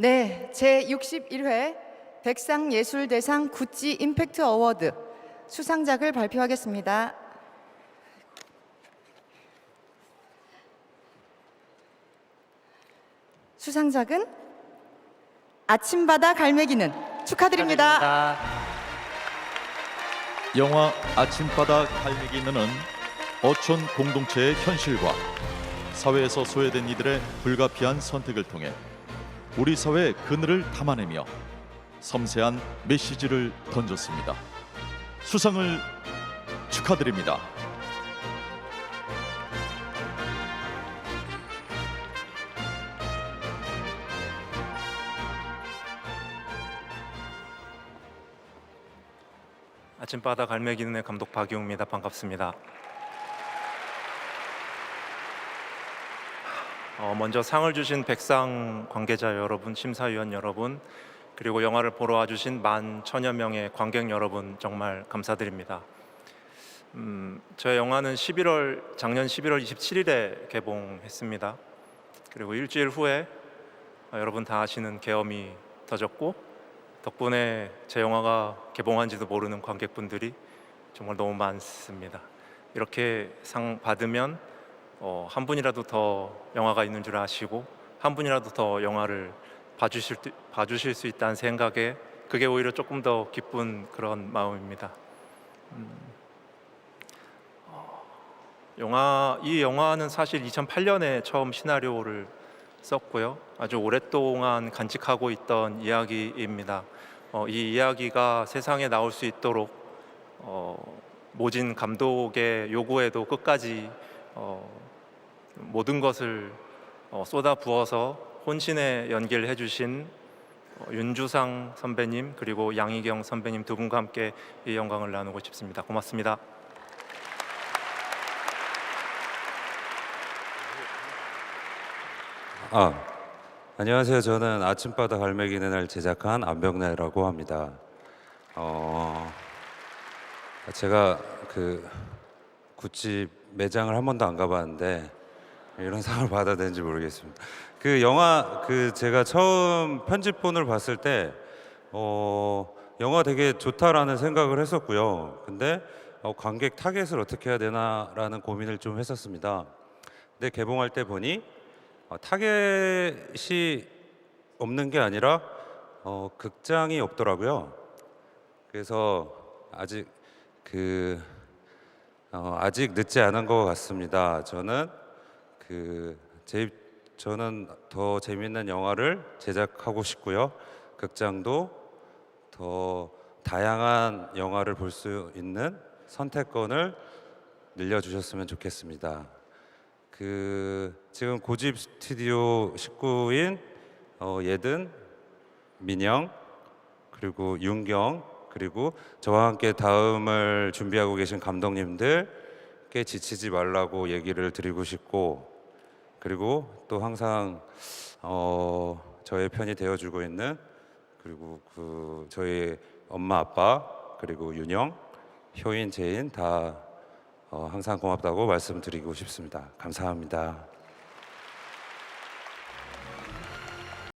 네, 제 61회 백상예술대상 구찌 임팩트 어워드 수상작을 발표하겠습니다. 수상작은 아침바다 갈매기는 축하드립니다. 영화 아침바다 갈매기는 어촌 공동체의 현실과 사회에서 소외된 이들의 불가피한 선택을 통해 우리 사회의 그늘을 담아내며 섬세한 메시지를 던졌습니다. 수상을 축하드립니다. 아침바다 갈매기 눈의 감독 박용입니다. 반갑습니다. 어, 먼저 상을 주신 백상 관계자 여러분, 심사위원 여러분, 그리고 영화를 보러 와주신 만 천여 명의 관객 여러분 정말 감사드립니다. 음, 저의 영화는 11월 작년 11월 27일에 개봉했습니다. 그리고 일주일 후에 어, 여러분 다 아시는 계엄이 터졌고 덕분에 제 영화가 개봉한지도 모르는 관객분들이 정말 너무 많습니다. 이렇게 상 받으면 어, 한 분이라도 더 영화가 있는 줄 아시고 한 분이라도 더 영화를 봐주실 수- 봐주실 수 있다는 생각에 그게 오히려 조금 더 기쁜 그런 마음입니다. 음, 어, 영화 이 영화는 사실 2008년에 처음 시나리오를 썼고요. 아주 오랫동안 간직하고 있던 이야기입니다. 어, 이 이야기가 세상에 나올 수 있도록 어, 모진 감독의 요구에도 끝까지 어, 모든 것을 어, 쏟아 부어서 혼신의 연기를 해주신 어, 윤주상 선배님 그리고 양희경 선배님 두 분과 함께 이 영광을 나누고 싶습니다. 고맙습니다. 아, 안녕하세요. 저는 아침바다 갈매기는 날 제작한 안병래라고 합니다. 어, 제가 그 구찌 매장을 한 번도 안 가봤는데 이런 상을 받아야 되는지 모르겠습니다. 그 영화 그 제가 처음 편집본을 봤을 때 어, 영화 되게 좋다라는 생각을 했었고요. 근데 어, 관객 타겟을 어떻게 해야 되나라는 고민을 좀 했었습니다. 근데 개봉할 때 보니 어, 타겟이 없는 게 아니라 어, 극장이 없더라고요. 그래서 아직 그 어, 아직 늦지 않은 것 같습니다. 저는 그 제, 저는 더 재밌는 영화를 제작하고 싶고요. 극장도 더 다양한 영화를 볼 수 있는 선택권을 늘려주셨으면 좋겠습니다. 그 지금 고집 스튜디오 식구인 어, 예든, 민영 그리고 윤경 그리고 저와 함께 다음을 준비하고 계신 감독님들께 지치지 말라고 얘기를 드리고 싶고 그리고 또 항상 어, 저의 편이 되어주고 있는 그리고 그 저희 엄마 아빠 그리고 윤영, 효인, 재인 다 어, 항상 고맙다고 말씀드리고 싶습니다. 감사합니다.